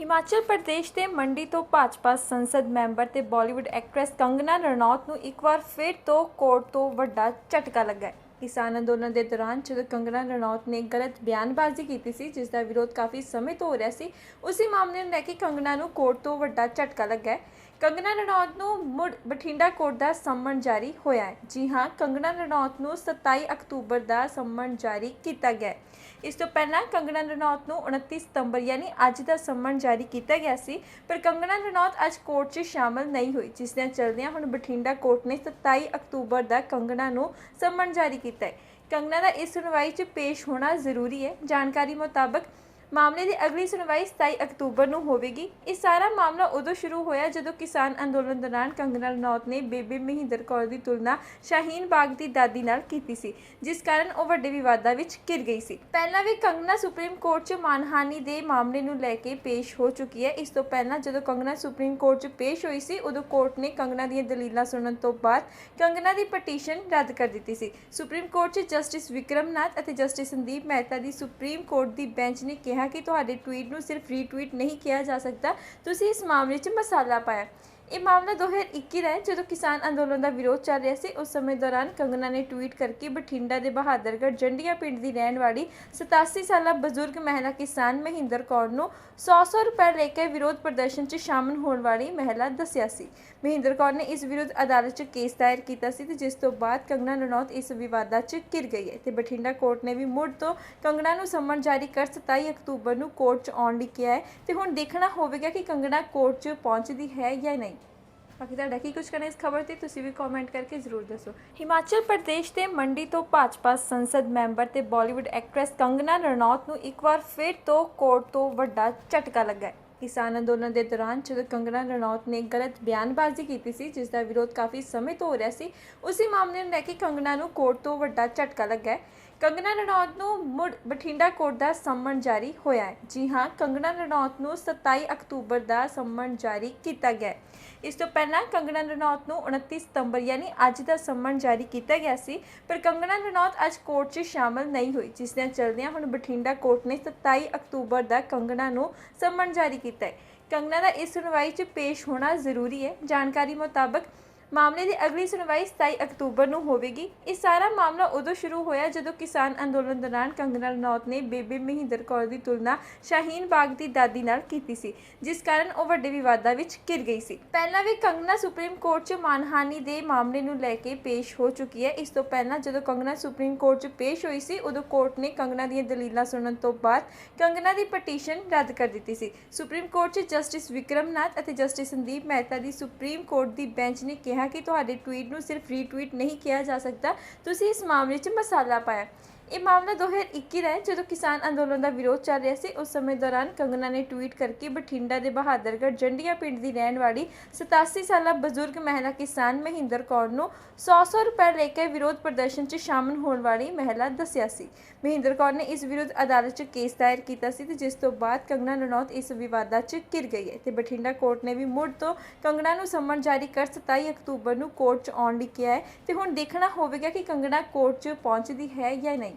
ਹਿਮਾਚਲ ਪ੍ਰਦੇਸ਼ ਦੇ ਮੰਡੀ ਤੋਂ ਭਾਜਪਾ ਸੰਸਦ ਮੈਂਬਰ ਤੇ ਬਾਲੀਵੁੱਡ ਐਕਟਰੈਸ ਕੰਗਨਾ ਰਣੌਤ ਨੂੰ ਇੱਕ ਵਾਰ ਫਿਰ ਤੋਂ ਕੋਰਟ ਤੋਂ ਵੱਡਾ ਝਟਕਾ ਲੱਗਾ ਕਿਸਾਨ ਅੰਦੋਲਨ ਦੇ ਦੌਰਾਨ ਜਦੋਂ ਕੰਗਨਾ ਰਣੌਤ ਨੇ ਗਲਤ ਬਿਆਨਬਾਜ਼ੀ ਕੀਤੀ ਸੀ, ਜਿਸ ਦਾ ਵਿਰੋਧ ਕਾਫੀ ਸਮੇਂ ਤੋਂ ਹੋ ਰਿਹਾ ਸੀ, ਉਸੇ ਮਾਮਲੇ ਨੂੰ ਲੈ ਕੇ ਕੰਗਨਾ ਨੂੰ ਕੋਰਟ ਤੋਂ ਵੱਡਾ ਝਟਕਾ ਲੱਗਾ ਕੰਗਨਾ ਰਣੌਤ ਨੂੰ ਮੁੜ ਬਠਿੰਡਾ ਕੋਰਟ ਦਾ ਸੰਮਨ ਜਾਰੀ ਹੋਇਆ ਹੈ। ਜੀ ਹਾਂ ਕੰਗਨਾ ਰਣੌਤ ਨੂੰ 27 ਅਕਤੂਬਰ ਦਾ ਸੰਮਨ ਜਾਰੀ ਕੀਤਾ ਗਿਆ ਇਸ ਤੋਂ ਪਹਿਲਾਂ ਕੰਗਨਾ ਰਣੌਤ ਨੂੰ 29 ਸਤੰਬਰ ਯਾਨੀ ਅੱਜ ਦਾ ਸੰਮਨ ਜਾਰੀ ਕੀਤਾ ਗਿਆ ਸੀ, ਪਰ ਕੰਗਨਾ ਰਣੌਤ ਅੱਜ ਕੋਰਟ 'ਚ ਸ਼ਾਮਲ ਨਹੀਂ ਹੋਈ, ਜਿਸ ਦੇ ਚਲਦਿਆਂ ਹੁਣ ਬਠਿੰਡਾ ਕੋਰਟ ਨੇ 27 ਅਕਤੂਬਰ ਦਾ ਕੰਗਨਾ ਨੂੰ ਸੰਮਨ ਜਾਰੀ ਕੀਤਾ ਹੈ। ਕੰਗਨਾ ਦਾ ਇਸ ਸੁਣਵਾਈ 'ਚ ਪੇਸ਼ ਹੋਣਾ ਜ਼ਰੂਰੀ ਹੈ। ਜਾਣਕਾਰੀ ਮੁਤਾਬਕ ਮਾਮਲੇ ਦੀ ਅਗਲੀ ਸੁਣਵਾਈ 27 ਅਕਤੂਬਰ ਨੂੰ ਹੋਵੇਗੀ। ਇਹ ਸਾਰਾ ਮਾਮਲਾ ਉਦੋਂ ਸ਼ੁਰੂ ਹੋਇਆ ਜਦੋਂ ਕਿਸਾਨ ਅੰਦੋਲਨ ਦੌਰਾਨ ਕੰਗਨਾ ਰਣੌਤ ਨੇ ਬੇਬੇ ਮਹਿੰਦਰ ਕੌਰ ਦੀ ਤੁਲਨਾ ਸ਼ਾਹੀਨ ਬਾਗ ਦੀ ਦਾਦੀ ਨਾਲ ਕੀਤੀ ਸੀ, ਜਿਸ ਕਾਰਨ ਉਹ ਵੱਡੇ ਵਿਵਾਦਾਂ ਵਿੱਚ ਘਿਰ ਗਈ ਸੀ। ਪਹਿਲਾਂ ਵੀ ਕੰਗਨਾ ਸੁਪਰੀਮ ਕੋਰਟ 'ਚ ਮਾਨਹਾਨੀ ਦੇ ਮਾਮਲੇ ਨੂੰ ਲੈ ਕੇ ਪੇਸ਼ ਹੋ ਚੁੱਕੀ ਹੈ। ਇਸ ਤੋਂ ਪਹਿਲਾਂ ਜਦੋਂ ਕੰਗਨਾ ਸੁਪਰੀਮ ਕੋਰਟ 'ਚ ਪੇਸ਼ ਹੋਈ ਸੀ, ਉਦੋਂ ਕੋਰਟ ਨੇ ਕੰਗਨਾ ਦੀਆਂ ਦਲੀਲਾਂ ਸੁਣਨ ਤੋਂ ਬਾਅਦ ਕੰਗਨਾ ਦੀ ਪਟੀਸ਼ਨ ਰੱਦ ਕਰ ਦਿੱਤੀ ਸੀ। ਸੁਪਰੀਮ ਕੋਰਟ 'ਚ ਜਸਟਿਸ ਵਿਕਰਮਨਾਥ ਅਤੇ ਜਸਟਿਸ ਸੰਦੀਪ ਮਹਿਤਾ ਦੀ ਸੁਪਰੀਮ ਕੋਰਟ ਦੀ ਬੈਂਚ ਨੇ ਕਿਹਾ ਕਿ ਤੁਹਾਡੇ ਟਵੀਟ ਨੂੰ ਸਿਰਫ ਰੀਟਵੀਟ ਨਹੀਂ ਕਿਹਾ ਜਾ ਸਕਦਾ। ਤੁਸੀਂ ਇਸ ਮਾਮਲੇ 'ਚ ਮਸਾਲਾ ਪਾਇਆ। ਇਹ ਮਾਮਲਾ 2021 ਦਾ ਹੈ, ਜਦੋਂ ਕਿਸਾਨ ਅੰਦੋਲਨ ਦਾ ਵਿਰੋਧ ਚੱਲ ਰਿਹਾ ਸੀ, ਉਸ ਸਮੇਂ ਦੌਰਾਨ ਕੰਗਨਾ ਨੇ ਟਵੀਟ ਕਰਕੇ ਬਠਿੰਡਾ ਦੇ ਬਹਾਦਰਗੜ੍ਹ ਜੰਡੀਆਂ ਪਿੰਡ ਦੀ ਰਹਿਣ ਵਾਲੀ 87 ਸਾਲਾ ਬਜ਼ੁਰਗ ਮਹਿਲਾ ਕਿਸਾਨ ਮਹਿੰਦਰ ਕੌਰ ਨੂੰ 100-100 ਰੁਪਏ ਲੈ ਕੇ ਵਿਰੋਧ ਪ੍ਰਦਰਸ਼ਨ 'ਚ ਸ਼ਾਮਲ ਹੋਣ ਵਾਲੀ ਮਹਿਲਾ ਦੱਸਿਆ ਸੀ। ਮਹਿੰਦਰ ਕੌਰ ਨੇ ਇਸ ਵਿਰੁੱਧ ਅਦਾਲਤ 'ਚ ਕੇਸ ਦਾਇਰ ਕੀਤਾ ਸੀ ਤੇ ਜਿਸ ਤੋਂ ਬਾਅਦ ਕੰਗਨਾ ਰਣੌਤ ਇਸ ਵਿਵਾਦਾਂ 'ਚ ਘਿਰ ਗਈ ਹੈ ਤੇ ਬਠਿੰਡਾ ਕੋਰਟ ਨੇ ਵੀ ਮੁੜ ਤੋਂ ਕੰਗਨਾ ਨੂੰ ਸੰਮਨ ਜਾਰੀ ਕਰ 27 ਅਕਤੂਬਰ ਨੂੰ ਕੋਰਟ 'ਚ ਆਉਣ ਲਈ ਕਿਹਾ ਹੈ ਤੇ ਹੁਣ ਦੇਖਣਾ ਹੋਵੇਗਾ ਕਿ ਕੰਗਨਾ ਕੋਰਟ 'ਚ ਪਹੁੰਚਦੀ ਹੈ ਜਾਂ ਨਹੀਂ। ਬਾਕੀ ਤੁਹਾਡਾ ਕੀ ਕੁਝ ਕਹਿਣਾ ਇਸ ਖਬਰ ਤੇ ਤੁਸੀਂ ਵੀ ਕਮੈਂਟ ਕਰਕੇ ਜ਼ਰੂਰ ਦੱਸੋ। ਹਿਮਾਚਲ ਪ੍ਰਦੇਸ਼ ਦੇ ਮੰਡੀ ਤੋਂ ਭਾਜਪਾ ਸੰਸਦ ਮੈਂਬਰ ਤੇ ਬਾਲੀਵੁੱਡ ਐਕਟਰੈਸ ਕੰਗਨਾ ਰਣੌਤ ਨੂੰ ਇੱਕ ਵਾਰ ਫਿਰ ਤੋਂ ਕੋਰਟ ਤੋਂ ਵੱਡਾ ਝਟਕਾ ਲੱਗਾ ਹੈ। ਕਿਸਾਨ ਅੰਦੋਲਨ ਦੇ ਦੌਰਾਨ ਜਦੋਂ ਕੰਗਨਾ ਰਣੌਤ ਨੇ ਗਲਤ ਬਿਆਨਬਾਜ਼ੀ ਕੀਤੀ ਸੀ, ਜਿਸ ਦਾ ਵਿਰੋਧ ਕਾਫੀ ਸਮੇਂ ਤੋਂ ਹੋ ਰਿਹਾ ਸੀ, ਉਸੇ ਮਾਮਲੇ ਨੂੰ ਲੈ ਕੇ ਕੰਗਨਾ ਨੂੰ ਕੋਰਟ ਤੋਂ ਵੱਡਾ ਝਟਕਾ ਲੱਗਾ ਹੈ। ਕੰਗਨਾ ਰਣੌਤ ਨੂੰ ਮੁੜ ਬਠਿੰਡਾ ਕੋਰਟ ਦਾ ਸੰਮਨ ਜਾਰੀ ਹੋਇਆ ਹੈ। ਜੀ ਹਾਂ ਕੰਗਨਾ ਰਣੌਤ ਨੂੰ 27 ਅਕਤੂਬਰ ਦਾ ਸੰਮਨ ਜਾਰੀ ਕੀਤਾ ਗਿਆ ਇਸ ਤੋਂ ਪਹਿਲਾਂ ਕੰਗਨਾ ਰਣੌਤ ਨੂੰ 29 ਸਤੰਬਰ ਯਾਨੀ ਅੱਜ ਦਾ ਸੰਮਨ ਜਾਰੀ ਕੀਤਾ ਗਿਆ ਸੀ, ਪਰ ਕੰਗਨਾ ਰਣੌਤ ਅੱਜ ਕੋਰਟ 'ਚ ਸ਼ਾਮਲ ਨਹੀਂ ਹੋਈ, ਜਿਸ ਦੇ ਚਲਦਿਆਂ ਹੁਣ ਬਠਿੰਡਾ ਕੋਰਟ ਨੇ 27 ਅਕਤੂਬਰ ਦਾ ਕੰਗਨਾ ਨੂੰ ਸੰਮਨ ਜਾਰੀ ਕੀਤਾ ਹੈ। ਕੰਗਨਾ ਦਾ ਇਸ ਸੁਣਵਾਈ 'ਚ ਪੇਸ਼ ਹੋਣਾ ਜ਼ਰੂਰੀ ਹੈ। ਜਾਣਕਾਰੀ ਮੁਤਾਬਕ ਮਾਮਲੇ ਦੀ ਅਗਲੀ ਸੁਣਵਾਈ 27 ਅਕਤੂਬਰ ਨੂੰ ਹੋਵੇਗੀ। ਇਹ ਸਾਰਾ ਮਾਮਲਾ ਉਦੋਂ ਸ਼ੁਰੂ ਹੋਇਆ ਜਦੋਂ ਕਿਸਾਨ ਅੰਦੋਲਨ ਦੌਰਾਨ ਕੰਗਨਾ ਰਣੌਤ ਨੇ ਬੇਬੇ ਮਹਿੰਦਰ ਕੌਰ ਦੀ ਤੁਲਨਾ ਸ਼ਾਹੀਨ ਬਾਗ ਦੀ ਦਾਦੀ ਨਾਲ ਕੀਤੀ ਸੀ, ਜਿਸ ਕਾਰਨ ਉਹ ਵੱਡੇ ਵਿਵਾਦਾਂ ਵਿੱਚ ਘਿਰ ਗਈ ਸੀ। ਪਹਿਲਾਂ ਵੀ ਕੰਗਨਾ ਸੁਪਰੀਮ ਕੋਰਟ 'ਚ ਮਾਨਹਾਨੀ ਦੇ ਮਾਮਲੇ ਨੂੰ ਲੈ ਕੇ ਪੇਸ਼ ਹੋ ਚੁੱਕੀ ਹੈ। ਇਸ ਤੋਂ ਪਹਿਲਾਂ ਜਦੋਂ ਕੰਗਨਾ ਸੁਪਰੀਮ ਕੋਰਟ 'ਚ ਪੇਸ਼ ਹੋਈ ਸੀ, ਉਦੋਂ ਕੋਰਟ ਨੇ ਕੰਗਨਾ ਦੀਆਂ ਦਲੀਲਾਂ ਸੁਣਨ ਤੋਂ ਬਾਅਦ ਕੰਗਨਾ ਦੀ ਪਟੀਸ਼ਨ ਰੱਦ ਕਰ ਦਿੱਤੀ ਸੀ। ਸੁਪਰੀਮ ਕੋਰਟ 'ਚ ਜਸਟਿਸ ਵਿਕਰਮਨਾਥ ਅਤੇ ਜਸਟਿਸ ਸੰਦੀਪ ਮਹਿਤਾ ਦੀ ਸੁਪਰੀਮ ਕੋਰਟ ਦੀ ਬੈਂਚ ਨੇ ਕਿਹਾ ਕਿ ਤੁਹਾਡੇ ਟਵੀਟ ਨੂੰ ਸਿਰਫ ਰੀਟਵੀਟ ਨਹੀਂ ਕਿਹਾ ਜਾ ਸਕਦਾ। ਤੁਸੀਂ ਇਸ ਮਾਮਲੇ 'ਚ ਮਸਾਲਾ ਪਾਇਆ। ਇਹ ਮਾਮਲਾ 2021 ਦਾ ਹੈ, ਜਦੋਂ ਕਿਸਾਨ ਅੰਦੋਲਨ ਦਾ ਵਿਰੋਧ ਚੱਲ ਰਿਹਾ ਸੀ, ਉਸ ਸਮੇਂ ਦੌਰਾਨ ਕੰਗਨਾ ਨੇ ਟਵੀਟ ਕਰਕੇ ਬਠਿੰਡਾ ਦੇ ਬਹਾਦਰਗੜ੍ਹ ਜੰਡੀਆਂ ਪਿੰਡ ਦੀ ਰਹਿਣ ਵਾਲੀ 87 ਸਾਲਾ ਬਜ਼ੁਰਗ ਮਹਿਲਾ ਕਿਸਾਨ ਮਹਿੰਦਰ ਕੌਰ ਨੂੰ 100-100 ਰੁਪਏ ਲੈ ਕੇ ਵਿਰੋਧ ਪ੍ਰਦਰਸ਼ਨ 'ਚ ਸ਼ਾਮਲ ਹੋਣ ਵਾਲੀ ਮਹਿਲਾ ਦੱਸਿਆ ਸੀ। ਮਹਿੰਦਰ ਕੌਰ ਨੇ ਇਸ ਵਿਰੁੱਧ ਅਦਾਲਤ 'ਚ ਕੇਸ ਦਾਇਰ ਕੀਤਾ ਸੀ ਤੇ ਜਿਸ ਤੋਂ ਬਾਅਦ ਕੰਗਨਾ ਰਣੌਤ ਇਸ ਵਿਵਾਦਾਂ 'ਚ ਘਿਰ ਗਈ ਹੈ ਤੇ ਬਠਿੰਡਾ ਕੋਰਟ ਨੇ ਵੀ ਮੁੜ ਤੋਂ ਕੰਗਨਾ ਨੂੰ ਸੰਮਨ ਜਾਰੀ ਕਰ 27 ਅਕਤੂਬਰ ਨੂੰ ਕੋਰਟ 'ਚ ਆਉਣ ਲਈ ਕਿਹਾ ਹੈ ਤੇ ਹੁਣ ਦੇਖਣਾ ਹੋਵੇਗਾ ਕਿ ਕੰਗਨਾ ਕੋਰਟ 'ਚ ਪਹੁੰਚਦੀ ਹੈ ਜਾਂ ਨਹੀਂ।